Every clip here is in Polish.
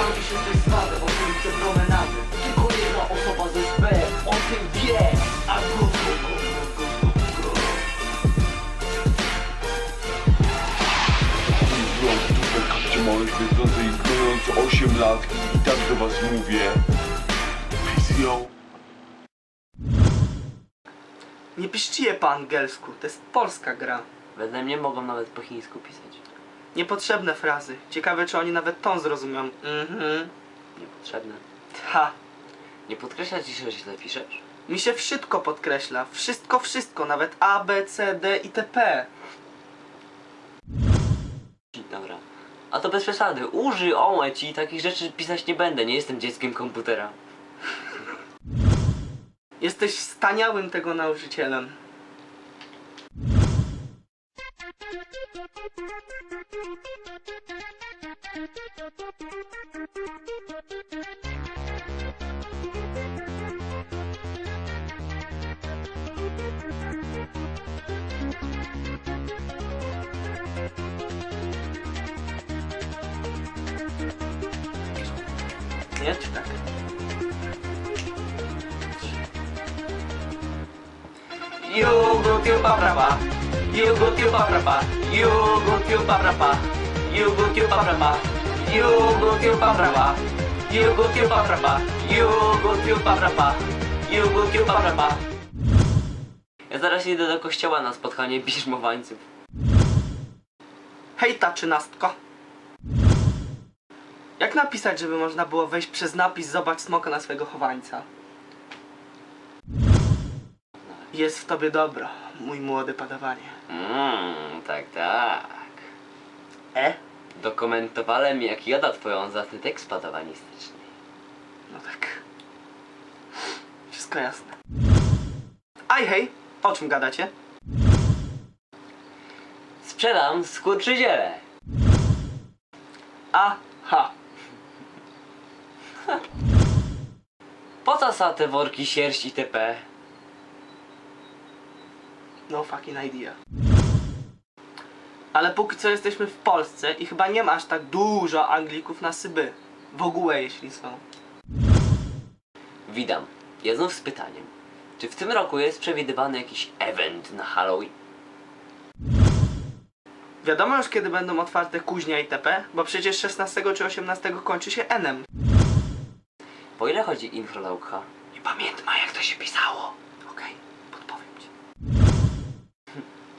Walki się z tej zwadę, bo ulice promenady Tylko jedna osoba ze SB o tym wie A Małych i lat i tak do was mówię. Peace Nie piszcie po angielsku, to jest polska gra. Wedle mnie mogą nawet po chińsku pisać. Niepotrzebne frazy. Ciekawe, czy oni nawet tą zrozumią. Mhm. Niepotrzebne. Ha. Nie podkreśla ci, że źle piszesz? Mi się wszystko podkreśla. Wszystko, wszystko. Nawet A, B, C, D i TP. Dobra. A to bez przesady. Użyj ołe ci takich rzeczy pisać nie będę. Nie jestem dzieckiem komputera. Jesteś staniałym tego nauczycielem. Nie, czy tak? Jugutiu paprapa, jugutiu paprapa, jugutiu paprapa, jugutiu paprapa, jugutiu paprapa, jugutiu paprapa, jugutiu paprapa, jugutiu paprapa. Ja zaraz idę do kościoła na spotkanie bierzmowańców. Hej ta trzynastko. Jak napisać, żeby można było wejść przez napis Zobacz smoka na swego chowańca? Jest w tobie dobro, mój młody padawanie. Mmm, tak, tak. E? Dokumentowałem jak jada twoją zacny tekst padawanistyczny. No tak. Wszystko jasne. Aj hej, o czym gadacie? Sprzedam skurczydziele. Aha. Po co są te worki sierść itp? No fucking idea. Ale póki co jesteśmy w Polsce i chyba nie ma aż tak dużo Anglików na Syby. W ogóle jeśli są. Witam. Ja znów z pytaniem. Czy w tym roku jest przewidywany jakiś event na Halloween? Wiadomo już kiedy będą otwarte kuźnia itp, bo przecież 16 czy 18 kończy się Enem. Po ile chodzi infronauka? Nie pamiętam jak to się pisało. Okej, podpowiem ci.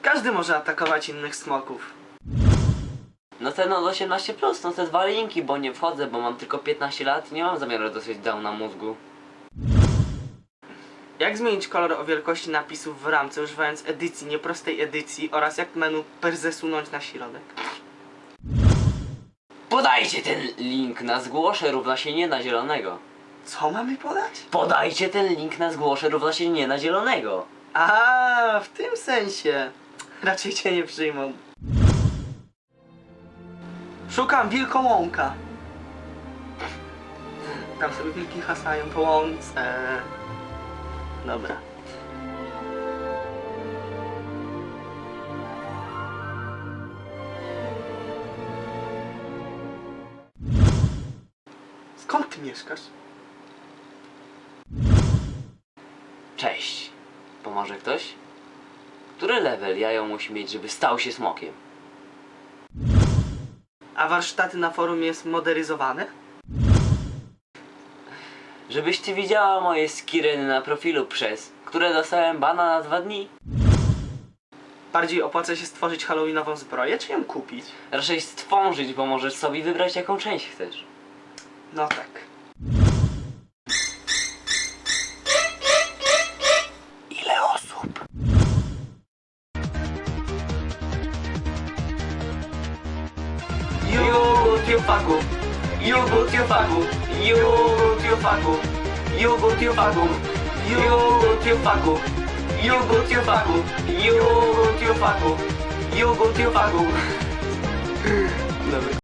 Każdy może atakować innych smoków. No ten od 18 plus, no te dwa linki, bo nie wchodzę, bo mam tylko 15 lat i nie mam zamiaru dosyć down na mózgu. Jak zmienić kolor o wielkości napisów w ramce używając edycji, nieprostej edycji oraz jak menu per zesunąć na środek? Podajcie ten link na zgłoszę równa się nie na zielonego. Co mamy podać? Podajcie ten link na zgłoszę równa się nie na zielonego. A, w tym sensie. Raczej cię nie przyjmą. Szukam wilkołąka. Tam sobie wilki hasają po łące. Dobra. Skąd ty mieszkasz? Cześć. Pomoże ktoś? Który level jajo musi mieć, żeby stał się smokiem? A warsztaty na forum jest moderyzowane? Żebyś ty widziała moje skireny na profilu przez, które dostałem bana na dwa dni. Bardziej opłaca się stworzyć halloweenową zbroję, czy ją kupić? Raczej stworzyć, bo możesz sobie wybrać jaką część chcesz. No tak. Ile osób? Jugu tiofagu, jugu tiofagu, jugu Fago. Yo go to Fago. Yo go to Fago. Yo go to Fago. Yo go to Fago. Yo go to Fago. Love it.